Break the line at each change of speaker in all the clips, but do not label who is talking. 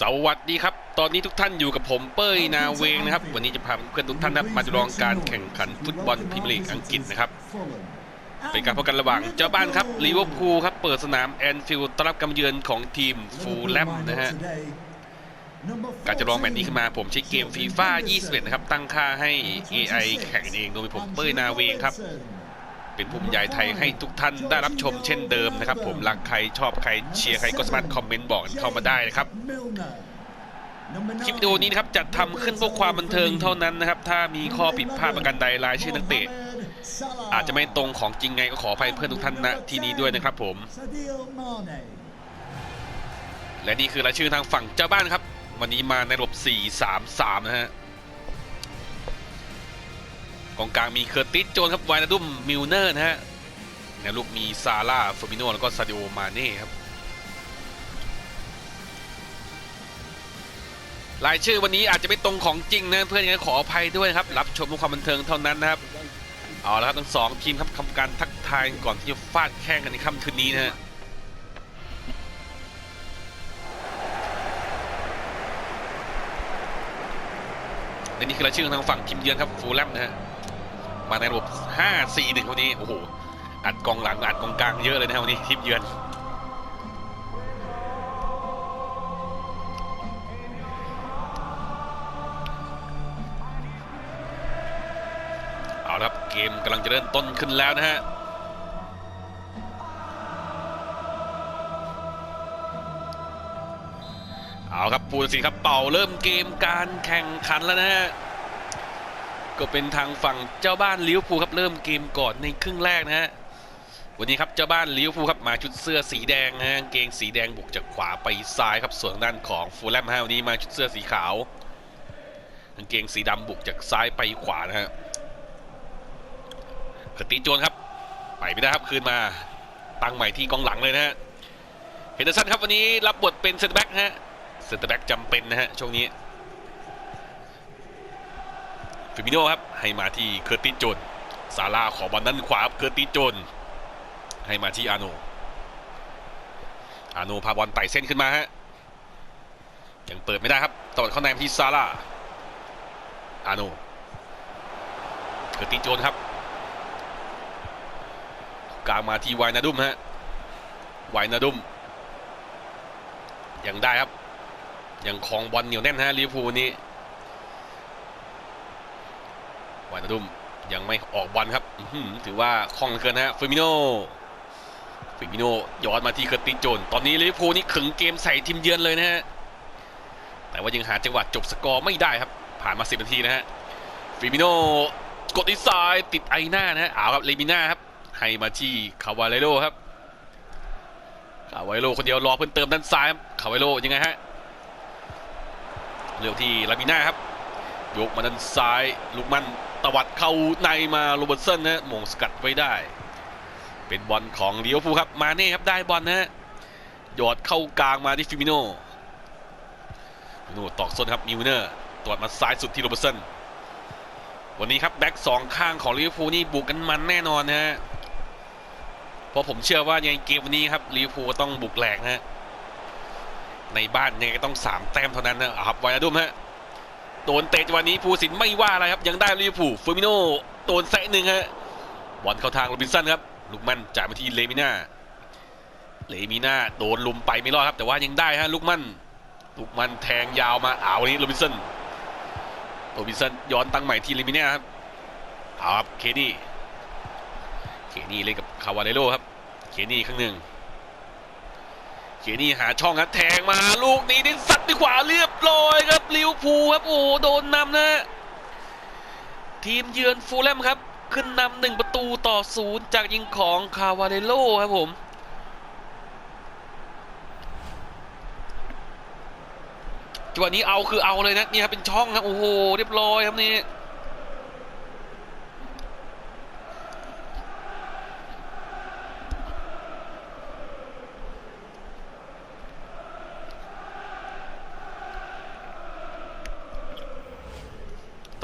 สวัสดีครับ ตอนนี้ทุกท่านอยู่กับผมเป้ยนาเวงนะครับ วันนี้จะพาเพื่อนทุกท่านนะครับมาจลองการแข่งขันฟุตบอลพรีเมียร์ลีกอังกฤษนะครับ เป็นการพบกันระหว่างเจ้าบ้านครับลิเวอร์พูลครับ เปิดสนามแอนฟิลด์ต้อนรับการมาเยือนของทีมฟูลแลมนะฮะ การจะลองแบบนี้ขึ้นมาผมใช้เกมฟีฟ่า21 นะครับ ตั้งค่าให้ AI แข่งเองโดยผมเป้ยนาเวงครับ เป็นภูมิใหญ่ไทยให้ทุกท่านได้รับชมเช่นเดิมนะครับ ผมรักใครชอบใครเชียร์ใครก็สามารถคอมเมนต์บอกกันเข้ามาได้นะครับคลิปวิดีโอนี้นะครับจัดทำขึ้นเพื่อความบันเทิงเท่านั้นนะครับ ถ้ามีข้อผิดพลาดประการใดรายชื่อนักเตะอาจจะไม่ตรงของจริงไงก็ขออภัยเพื่อนทุกท่านณที่นี้ด้วยนะครับผม และนี่คือรายชื่อทางฝั่งเจ้าบ้านครับ วันนี้มาในระบบ 4-3-3 นะฮะ กองกลางมีเคอร์ติสโจนครับไวนาดุมมิลเนอร์นะฮะในลูกมีซาร่าเฟอร์มิโนแล้วก็ซาดิโอมาเน่ครับรายชื่อวันนี้อาจจะไม่ตรงของจริงนะเพื่อนยังขออภัยด้วยครับ รับชมเพื่อความบันเทิงเท่านั้นนะครับ เอาละครับทั้งสองทีมครับทำการทักทายก่อนที่จะฟาดแข่งกันในค่ำคืนนี้นะฮะและนี่คือรายชื่อของทางฝั่งทีมเยือนครับฟูลแลมนะฮะ มาในระบบ5-4-1วันนี้ โอ้โห อัดกองหลัง อัดกองกลางเยอะเลยนะวันนี้ทีมเยือน เอาละครับ เกมกำลังจะเริ่มต้นขึ้นแล้วนะฮะเอาครับผู้ตัดสิครับเป่าเริ่มเกมการแข่งขันแล้วนะฮะ ก็เป็นทางฝั่งเจ้าบ้านลิเวอร์พูลครับเริ่มเกมก่อนในครึ่งแรกนะฮะวันนี้ครับเจ้าบ้านลิเวอร์พูลครับมาชุดเสื้อสีแดงนะฮะเกงสีแดงบุกจากขวาไปซ้ายครับส่วนด้านของฟูลแลมฮะวันนี้มาชุดเสื้อสีขาวกางเกงสีดำบุกจากซ้ายไปขวานะฮะกติโจนครับ ไปไม่ได้ครับคืนมาตั้งใหม่ที่กองหลังเลยนะฮะเฮนเดอร์สันครับวันนี้รับบทเป็นเซนเตอร์แบ็กฮะเซนเตอร์แบ็กจำเป็นนะฮะช่วงนี้ ฟิมิโนครับให้มาที่เคอร์ติสโจนซาร่าขอบอลด้านขวาครับเคอร์ติสโจนให้มาที่อาโนอาโนพาบอลไต่เส้นขึ้นมาฮะยังเปิดไม่ได้ครับตอดเข้าในที่ซาร่าอาโนเคอร์ติโจนครับ กลางมาที่ไวนาดุมฮะไวนาดุมยังได้ครับ ยังคลองบอลเหนียวแน่นฮะลิเวอร์พูลนี้ วานาดุมยังไม่ออกบอลครับถือว่าคล่องเกินฮะฟิมิโนฟิมิโนย้อนมาที่เคอร์ติโจน ตอนนี้ลิเวอร์พูลนี่ขึงเกมใส่ทีมเยือนเลยนะฮะ แต่ว่ายังหาจังหวะจบสกอร์ไม่ได้ครับ ผ่านมา 10 นาทีนะฮะ ฟิมิโนกดที่ซ้ายติดไอหน้านะฮะเอาครับเลมิน่าครับ ให้มาที่คาวาเลโรครับ คาวาเลโรคนเดียวรอเพิ่มเติมด้านซ้ายครับ คาวาเลโรยังไงฮะ เร็วที่ลามิน่าครับ ยกมาด้านซ้าย ลูกมัน ตวัดเข้าในมาโรเบิร์ตสันนะมงสกัดไว้ได้ เป็นบอลของเลียวฟูครับมาเน่ครับได้บอลนะฮะหยอดเข้ากลางมาที่ฟิมิโน่ฟิมิโน่ตอกส้นครับมิวเนอร์ตวัดมาซ้ายสุดที่โรเบิร์ตสันวันนี้ครับแบ็กสองข้างของลิเวอร์พูลนี่บุกกันมันแน่นอนนะฮะเพราะผมเชื่อว่าในเกมวันนี้ครับลิเวอร์พูลต้องบุกแหลกนะฮะในบ้านยังไงก็ต้อง3แต้มเท่านั้นนะอะครับไวนาดุมฮะ โดนเตะจังหวะนี้ภูสินไม่ว่าอะไรครับ ยังได้ลิเวอร์พูลเฟอร์มิโนโดนแซะหนึ่งฮะบอลเข้าทางโรบินสันครับลูกมันจ่ายมาที่เลมิน่าเลมิน่าโดนลุมไปไม่รอดครับ แต่ว่ายังได้ฮะลูกมันลูกมันแทงยาวมาอ้าวันนี้โรบินสันโรบินสันย้อนตั้งใหม่ที่เลมิน่าครับเอาครับเคนี่เคนี่เล่นกับคาวาเลโรครับเคนี่ข้างหนึ่ง เขียนี่หาช่องครับแทงมาลูกนี้นี่สัดด้วยขวาเรียบร้อยครับลิวพูครับโอ้โหโดนนำนะ ทีมเยือนฟูลแลมครับ ขึ้นนำหนึ่งประตูต่อศูนย์จากยิงของคาวาเลโลครับผมจังหวะนี้เอาคือเอาเลยนะนี่ครับเป็นช่องครับโอ้โหเรียบร้อยครับนี่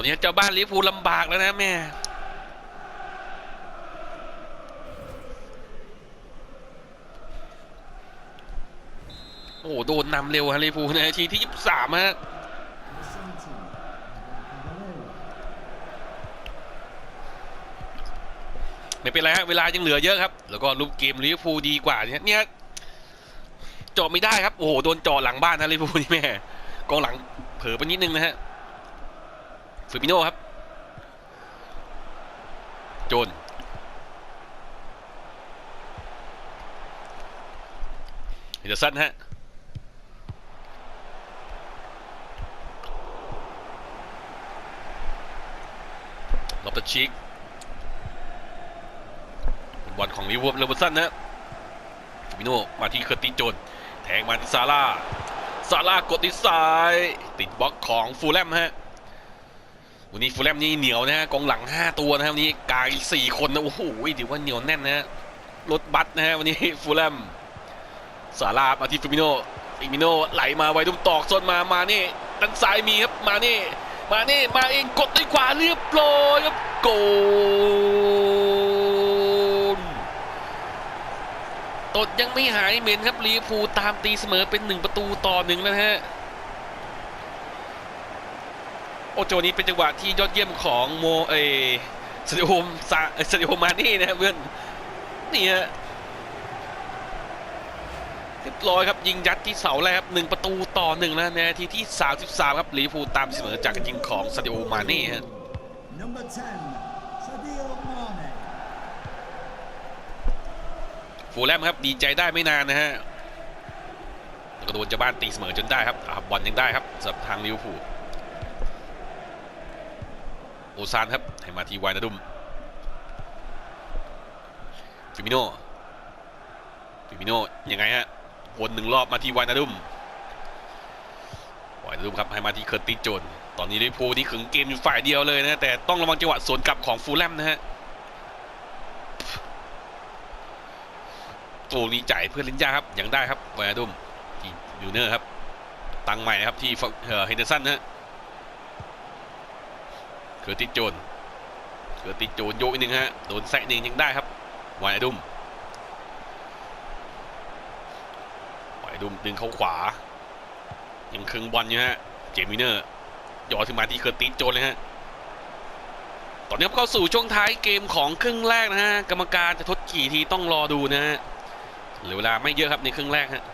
อนนี้เจ้าบ้านลิเวอร์พูลำบากแล้วนะแม่โอ้โหโดนนำเร็วฮะลิเวอร์พูในนาทีที่23ฮะไม่เป็นไรฮะเวลายังเหลือเยอะครับ แล้วก็รูปเกมลิเวอร์พูดีกว่าเนี่ยเนี่ยจาะไม่ได้ครับ โอ้โห โดนเจาะหลังบ้านนะลิเวอร์พูนี่แม่กองหลังเผลอไปนิดนึงนะฮะ ฟิมิโน่ครับ โจน เดอร์สันฮะลอปเตอร์ชิกบอลของลิเวอร์พูลเลเวอร์สันนะฟิมิโนมาที่เคอร์ติโจน แทงมาที่ซาร่าซาร่ากดที่ซ้าย ติดบล็อกของฟูลแลมฮะ วันนี้ฟูลแลมนี่เหนียวนะฮะกองหลัง 5 ตัวนะครับนี้กาย4คนนะโอ้โหถือว่าเหนียวแน่นนะรถบัสนะฮะวันนี้ฟูลแลมสารามาที่ฟิมิโนฟิมิโนไหลมาไวดุมตอกโซนมามานี่ด้านซ้ายมีครับมานี่มานี่มาเองกดด้วยขวาเรียบร้อยครับโกลตดยังไม่หายเหม็นครับลีเวอร์พูลตามตีเสมอเป็นหนึ่งประตูต่อหนึ่งแล้วนะฮะ โอ้จังหวะนี้เป็นจังหวะที่ยอดเยี่ยมของโมเอสเตโฮมซาสเตโฮมานี่นะครับเพื่อนนี่ฮะเรียบร้อยครับยิงยัดที่เสาแรกครับหนึ่งประตูต่อหนึ่งแล้วในนาทีที่ 33 ครับลิเวอร์พูลตามเสมอจากการยิงของซาดิโอมาเน่ฮะฟูลแลมครับดีใจได้ไม่นานนะฮะแล้วก็โดนเจ้าบ้านตีเสมอจนได้ครับอาบอลยังได้ครับสำหรับทางลิเวอร์พูล อซานครับ ให้มาที่วายนาดุมฟิมิโนฟิมิโนยังไงฮะวนหนึ่งรอบมาที่วายนาดุมวายนาดุมครับให้มาที่เคอร์ติโจน ตอนนี้ลิเวอร์พูลนี่ขึงเกมอยู่ฝ่ายเดียวเลยนะแต่ต้องระวังจังหวะสวนกลับของฟูลแลมนะฮะตัวนี้จ่ายเพื่อนลินยาครับยังได้ครับวายดุมที่ยูเนอร์ครับ ตังใหม่นะครับที่เฮนเดอร์สันนะฮะ อติโจนเคอร์ติโจนโยกอีกหนึ่งฮะ โดนแซะหนึ่งยังได้ครับวายดุมวายดุมดึงเข้าขวา ยังครึ่งบอลอยู่ฮะ เจมิเนอร์ย่อดขึ้นมาที่เคอร์ติโจนเลยฮะ ตอนนี้เข้าสู่ช่วงท้ายเกมของครึ่งแรกนะฮะ กรรมการจะทดกี่ทีต้องรอดูนะฮะ เหลือเวลาไม่เยอะครับในครึ่งแรกฮะ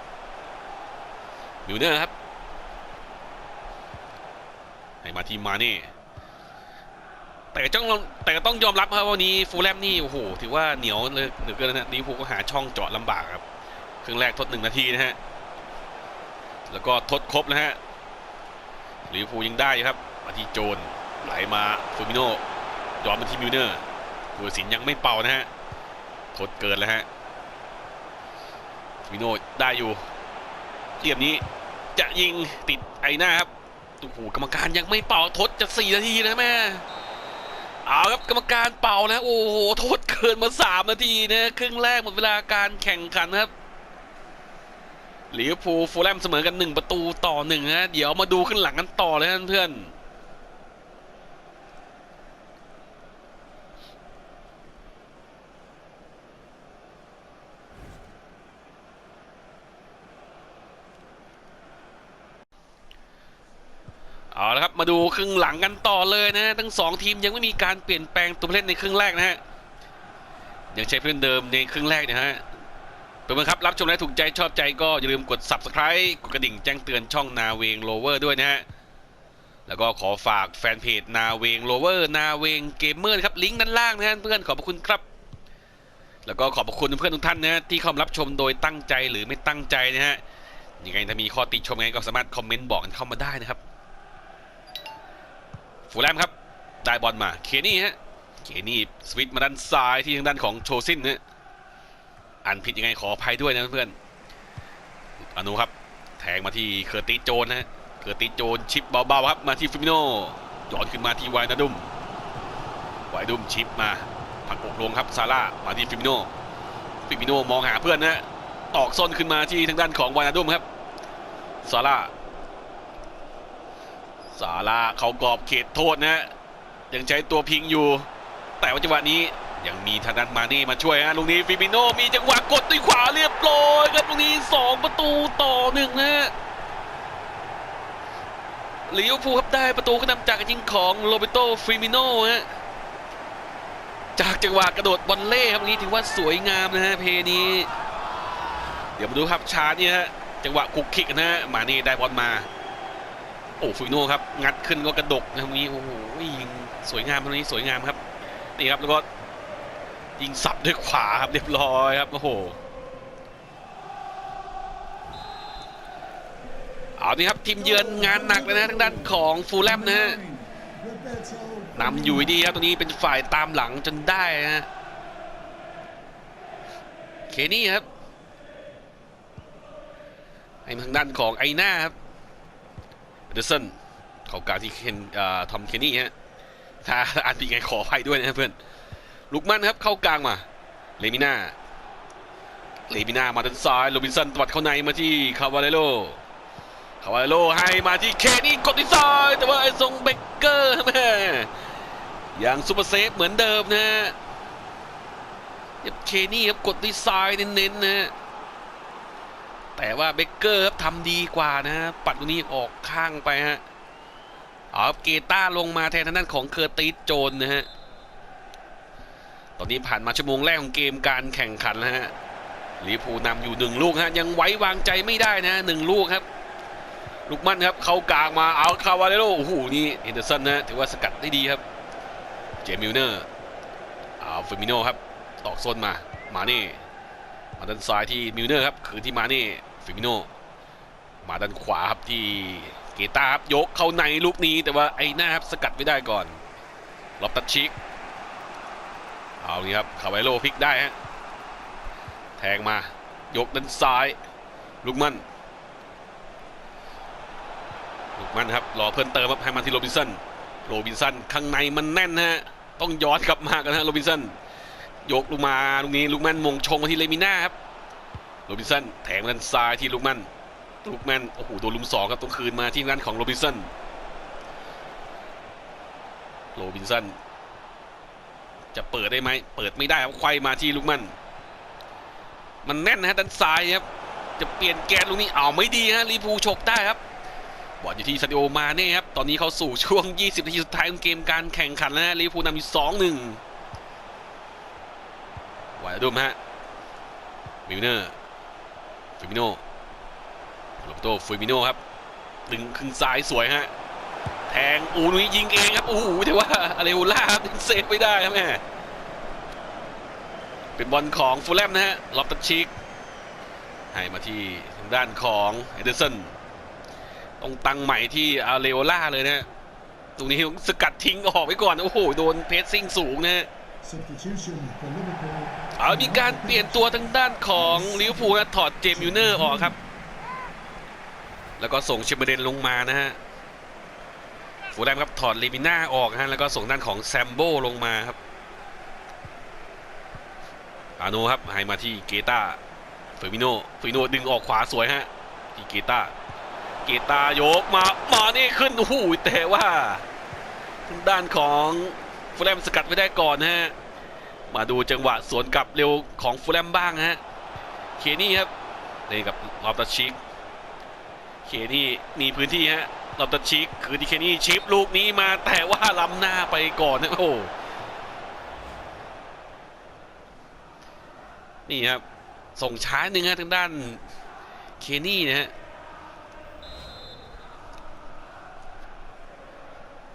มิวเนอร์ครับ ให้มาที่มาเน่ แต่ก็ต้องแต่ก็ต้องยอมรับครับวันนี้ฟูลแลมนี่โอ้โหถือว่าเหนียวเลยเหลือเกินนะลิเวอร์พูลก็หาช่องเจาะลำบากครับครึ่งแรกทดหนึ่งนาทีนะฮะแล้วก็ทดครบนะฮะลิเวอร์พูลยังได้ครับมาที่โจนไหลมาฟูมิโนย้อนมาที่มิวเนอร์หัวสินยังไม่เป่านะฮะทดเกินแล้วฮะมิโนได้อยู่เกียบนี้จะยิงติดไอหน้าครับโอ้โหกรรมการยังไม่เป่าทดจะสี่นาทีนะแม่ เอาครับกรรมการเป่านะโอ้โหโทษเกินมาสามนาทีนะครึ่งแรกหมดเวลาการแข่งขันครับลิเวอร์พูลฟูลแลมเสมอกันหนึ่งประตูต่อหนึ่งนะเดี๋ยวมาดูขึ้นหลังกันต่อเลยนเพื่อน เอาละครับมาดูครึ่งหลังกันต่อเลยนะทั้งสองทีมยังไม่มีการเปลี่ยนแปลงตัวผู้เล่นในครึ่งแรกนะฮะยังใช้ผู้เล่นเดิมในครึ่งแรกนะฮะเพื่อนครับรับชมและถูกใจชอบใจก็อย่าลืมกด subscribe กดกระดิ่งแจ้งเตือนช่องนาเวงโลเวอร์ด้วยนะฮะแล้วก็ขอฝากแฟนเพจนาเวงโลเวอร์นาเวงเกมเมอร์ครับลิงก์ด้านล่างนะฮะเพื่อนขอบคุณครับ แล้วก็ขอบคุณเพื่อนทุกท่านนะฮะที่เข้ารับชมโดยตั้งใจหรือไม่ตั้งใจนะฮะยังไงถ้ามีข้อติชมยังไงก็สามารถคอมเมนต์บอกกันเข้ามาได้นะครับ ฟูแลมครับ ได้บอลมา เคนี่ฮะ เคนี่สวิตมาด้านซ้ายที่ทางด้านของโชซินนะฮะอ่านผิดยังไงขออภัยด้วยนะเพื่อนอนุครับ แทงมาที่เคอร์ติโจนนะฮะ เคอร์ติโจนชิปเบาๆครับ มาที่ฟิมิโน่ย่อนขึ้นมาที่ไวนาดุมไวนาดุมชิปมาผักอกลงครับซาร่ามาที่ฟิมิโน่ฟิมิโน่มองหาเพื่อนนะฮะตอกส้นขึ้นมาที่ทางด้านของไวนาดุมครับซาร่า ซาร่าเขากรอบเขตโทษนะฮะยังใช้ตัวพิงอยู่ แต่ว่าจังหวะนี้ยังมีธนันมานี่มาช่วยฮะลูกนี้ฟิมิโนมีจังหวะกดด้วยขวาเรียบร้อยครับลูกนี้สองประตูต่อหนึ่งนะลิเวอร์พูลครับได้ประตูขึ้นนำจากยิงของโรเบโตฟิมิโนฮะจากจังหวะกระโดดบอลเล่ครับนี้ถือว่าสวยงามนะฮะเพลย์นี้ เดี๋ยวมาดูครับชาร์เนี่ยฮะจังหวะคุกคิกนะฮะมานี่ได้บอลมา โอ้ฟิมิโนครับงัดขึ้นก็กระดกนะตรงนี้โอ้โหยิงสวยงามตรงนี้สวยงามครับนี่ครับแล้วก็ยิงสับด้วยขวาครับเรียบร้อยครับโอ้โหเอานี่ครับทีมเยือนงานหนักเลยนะทางด้านของฟูลแลมนะฮะนำอยู่ดีครับตรงนี้เป็นฝ่ายตามหลังจนได้นะฮะเคนี่ครับให้ทางด้านของไอหน้าครับ เดอร์สันเขากลารที่เคนทอมเคนี่ฮะถ้าอ่านผิดไงขออภัยด้วยนะเพื่อนลุกมันครับเข้ากลางมาเลมิน่าเลมิน่ามาด้านซ้ายโรบินสันตวัดเข้าในมาที่คาวาเลโลคาวาเลโลให้มาที่เคนี่กดที่ซ้ายแต่ว่าไอ้ทรงเบเกอร์แม่ยังซูเปอร์เซฟเหมือนเดิมนะฮะเคนี่ครับกดที่ซ้ายเน้นๆนะฮะ แต่ว่าเบเกอร์ครับทำดีกว่านะ ปัดตรงนี้ออกข้างไปฮะเอาเกต้าลงมาแทนทางด้านของเคอร์ติสโจนนะฮะ ตอนนี้ผ่านมาชั่วโมงแรกของเกมการแข่งขันแล้วฮะลิเวอร์พูนำอยู่หนึ่งลูกฮะ ยังไว้วางใจไม่ได้นะหนึ่งลูกครับ ลูกมั่นครับ เข้ากลางมาเอาคาวาเลโรโอ้โหนี่เฮนเดอร์สันนะถือว่าสกัดได้ดีครับ เจมิลเนอร์เอาเฟมิโนครับ ตอกซนมา มานี่มาด้านซ้ายที่มิลเนอร์ครับ คือที่มานี่ ฟมิโนมาด้านขวาครับที่เกตาครับยกเข้าในลูกนี้แต่ว่าไอ้หน้าครับสกัดไม่ได้ก่อนลอบตัดชิก เอานี่ครับคาไวโลพลิกได้ฮะแทงมายกด้านซ้าย ลูกมันลูกมันครับรอเพิ่มเติมครับให้มาที่โรบินสันโรบินสันข้างในมันแน่นฮะต้องย้อนกลับมากันฮะโรบินสันยกลงมาลูกนี้ลูกแมนมงชงมาที่เลมิน่าครับ โรบินสันแทงมาด้านซ้ายที่ลูกมันลูกแมนโอ้โหโดนลุมสองครับต้องคืนมาที่งานของโรบินสันโรบินสันจะเปิดได้ไหมเปิดไม่ได้ครับควายมาที่ลูกมันมันแน่นนะฮะด้านซ้ายครับจะเปลี่ยนแกนลูกนี้เอาไม่ดีฮะลีพูฉกได้ครับบอลอยู่ที่ซาดิโอมาเน่ครับตอนนี้เขาสู่ช่วง 20 นาทีสุดท้ายของเกมการแข่งขันแล้วนะลีพูลนำอยู่2 1วายดุมฮะมิลเนอร์ ฟิมิโนโรเบโตฟิมิโน่ครับดึงครึ่งซ้ายสวยฮะ แทงอูนุยยิงเองครับ โอ้โหแต่ว่าอะไรโอล่าครับเซฟไม่ได้ครับแม่เป็นบอลของฟูลแลมนะฮะล็อบตัดชิกให้มาที่ทางด้านของเอเดอร์สันต้องตังใหม่ที่อาเลโอล่าเลยนะฮะตรงนี้ต้องสกัดทิ้งออกไว้ก่อน โอ้โห โดนเพสซิ่งสูงนะฮะ
substitution for Liverpool.
เอามีการเปลี่ยนตัวทางด้านของลิเวอร์พูลนะถอดเจมส์ยูเนอร์ออกครับ แล้วก็ส่งเชมเบอร์เดนลงมานะฮะฟูแลมครับถอดเลมิน่าออกฮะแล้วก็ส่งด้านของแซมโบลงมาครับอาโนครับให้มาที่เกตาเฟอร์มิโนเฟอร์มิโนดึงออกขวาสวยฮะที่เกตาเกตายกมามานี่ขึ้นโอ้โหแต่ว่าทางด้านของฟูแลมสกัดไม่ได้ก่อนฮะ มาดูจังหวะสวนกลับเร็วของฟูลแลมบ้างฮะ เคนี่ครับเล่นกับลอฟตัดชิก เคนี่มีพื้นที่ฮะลอฟตัดชิก คือที่เคนี่ชิปลูกนี้มาแต่ว่าล้ำหน้าไปก่อนนะโอ้โหนี่ครับ ส่งช้าหนึ่งฮะทางด้านเคนี่นะฮะ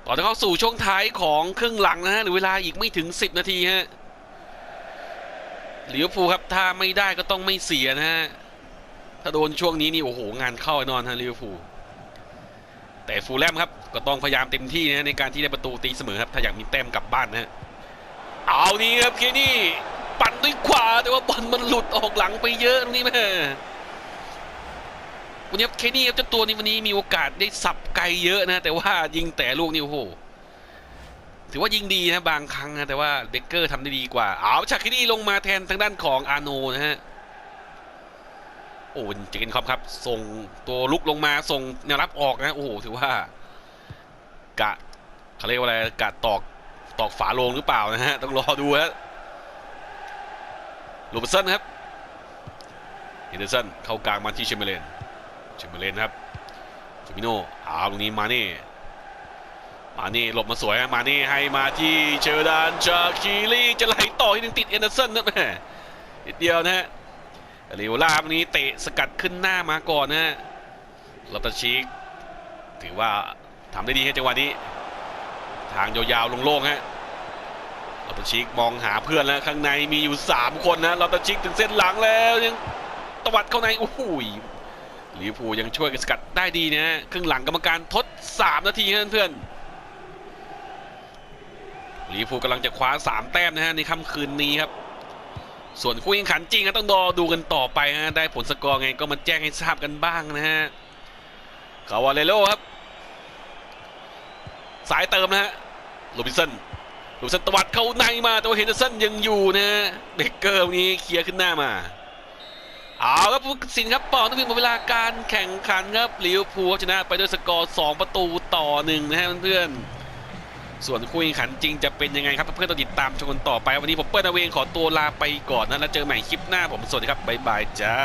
ก่อนจะเข้าสู่ช่วงท้ายของครึ่งหลังนะฮะหรือเวลาอีกไม่ถึง 10 นาทีฮะ ลิเวอร์พูลครับถ้าไม่ได้ก็ต้องไม่เสียนะฮะถ้าโดนช่วงนี้นี่โอ้โหงานเข้าแน่นอนฮะลิเวอร์พูลแต่ฟูลแลมครับก็ต้องพยายามเต็มที่นะในการที่ได้ประตูตีเสมอครับถ้าอยากมีแต้มกลับบ้านนะเอานี่ครับเคนี่ปั่นด้วยขวาแต่ว่าบอลมันหลุดออกหลังไปเยอะตรงนี้แม่วันนี้ครับเคนี่ครับเจ้าตัวนี้วันนี้มีโอกาสได้สับไกลเยอะนะ แต่ว่ายิงแต่ลูกนี่โอ้โห ถือว่ายิงดีนะบางครั้งนะแต่ว่าเบเกอร์ทำได้ดีกว่า เอาชาคินี่ลงมาแทนทางด้านของอาโนนะฮะโอ้เจเกนคอมครับ ส่งตัวลุกลงมาส่งแนวรับออกนะ โอ้โห ถือว่า กะเขาเรียกว่าอะไรกะตอกตอกฝาโลงหรือเปล่านะฮะ ต้องรอดูฮะโรเบร์ตสันครับเฮนเดอร์สันเข้ากลางมาที่เชมเบอร์เลนเชมเบอร์เลนครับฟิมิโน่อ้าวตรงนี้มาเน่ มาเน่หลบมาสวยฮะมาเน่ให้มาที่เชอร์ดานชาคีรีจะไหลต่อที่หนึ่งติดเอนเดอร์สันนะแม่นิดเดียวนะฮะเรียวล่าวันนี้เตะสกัดขึ้นหน้ามาก่อนนะฮะลอตชิกถือว่าทำได้ดีให้จังหวะนี้ ทางยาวๆลงโล่งฮะลอตชิกมองหาเพื่อนแล้วข้างในมีอยู่ 3 คนนะลอตชิกถึงเส้นหลังแล้วยังตวัดเข้าในโอ้โหยลิวพูยังช่วยกันสกัดได้ดีนะฮะครึ่งหลังกรรมการทด 3 นาทีเพื่อนลิเวอร์ พูกำลังจะคว้า 3 แต้มนะฮะในค่ำคืนนี้ครับ ส่วนคู่แข่งขันจริงก็ต้องรอดูกันต่อไปฮะได้ผลสกอร์ไงก็มาแจ้งให้ทราบกันบ้างนะฮะคาวาเลโลครับ สายเติมนะฮะโรบินสันลูกสันตวัดเข้าในมาแต่ว่าเฮนเดอร์สันยังอยู่นะฮะเบเกอร์วันนี้เคลียร์ขึ้นหน้ามาเอาครับผู้สินครับปอนต้องมีหมดเวลาการแข่งขันครับลิเวอร์พูลชนะไปด้วยสกอร์ 2 ประตูต่อหนึ่งนะฮะเพื่อนๆ ส่วนคู่แข่งขันจริงจะเป็นยังไงครับเพื่อนๆต้องติดตามชมกันต่อไป วันนี้ผมเปิ้ลนาเวงขอตัวลาไปก่อนนะแล้วเจอใหม่คลิปหน้าผมสวัสดีครับบ๊ายบายจ้า